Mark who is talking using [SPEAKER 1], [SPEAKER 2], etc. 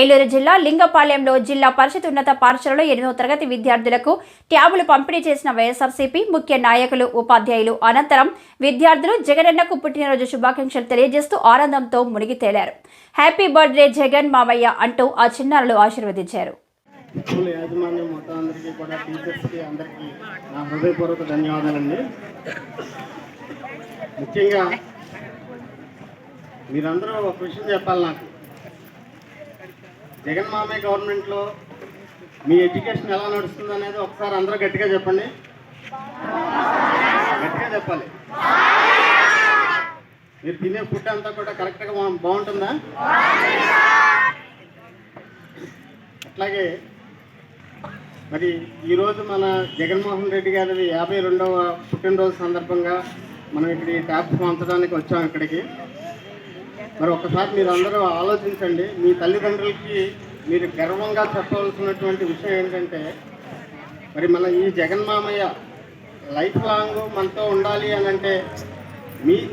[SPEAKER 1] ఏలూరు జిల్లా లింగపాలెంలో జిల్లా పరిషత్ ఉన్నత పాఠశాలలో ఎనిమిదవ తరగతి విద్యార్థులకు ట్యాబులు పంపిణీ చేసిన వైఎస్ఆర్సీపీ ముఖ్య నాయకులు ఉపాధ్యాయులు అనంతరం విద్యార్థులు జగనన్నకు పుట్టినరోజు శుభాకాంక్షలు తెలియజేస్తూ ఆనందంతో మునిగి తేలారు. హ్యాపీ బర్త్డే జగన్ మామయ్య అంటూ ఆ చిన్నారులు ఆశీర్వదించారు.
[SPEAKER 2] స్కూల్ యాజమాన్యం మొత్తం అందరికీ కూడా టీచర్స్కి అందరికీ నా హృదయపూర్వక ధన్యవాదాలండి. ముఖ్యంగా మీరందరూ ఒక విషయం చెప్పాలి నాకు. జగన్ మామయ్య గవర్నమెంట్లో మీ ఎడ్యుకేషన్ ఎలా నడుస్తుంది అనేది ఒకసారి అందరూ గట్టిగా చెప్పండి. గట్టిగా చెప్పాలి. మీరు తినే ఫుడ్ అంతా కూడా కరెక్ట్గా బా- బాగుంటుందా? అట్లాగే మరి ఈరోజు మన జగన్మోహన్ రెడ్డి గారి యాభై రెండవ పుట్టినరోజు సందర్భంగా మనం ఇక్కడ ఈ ట్యాప్ పంచడానికి వచ్చాం ఇక్కడికి. మరి ఒక్కసారి మీరు అందరూ ఆలోచించండి. మీ తల్లిదండ్రులకి మీరు గర్వంగా చెప్పవలసినటువంటి విషయం ఏంటంటే మరి మన ఈ జగన్ మామయ్య లైఫ్ లాంగ్ మనతో ఉండాలి అని అంటే మీ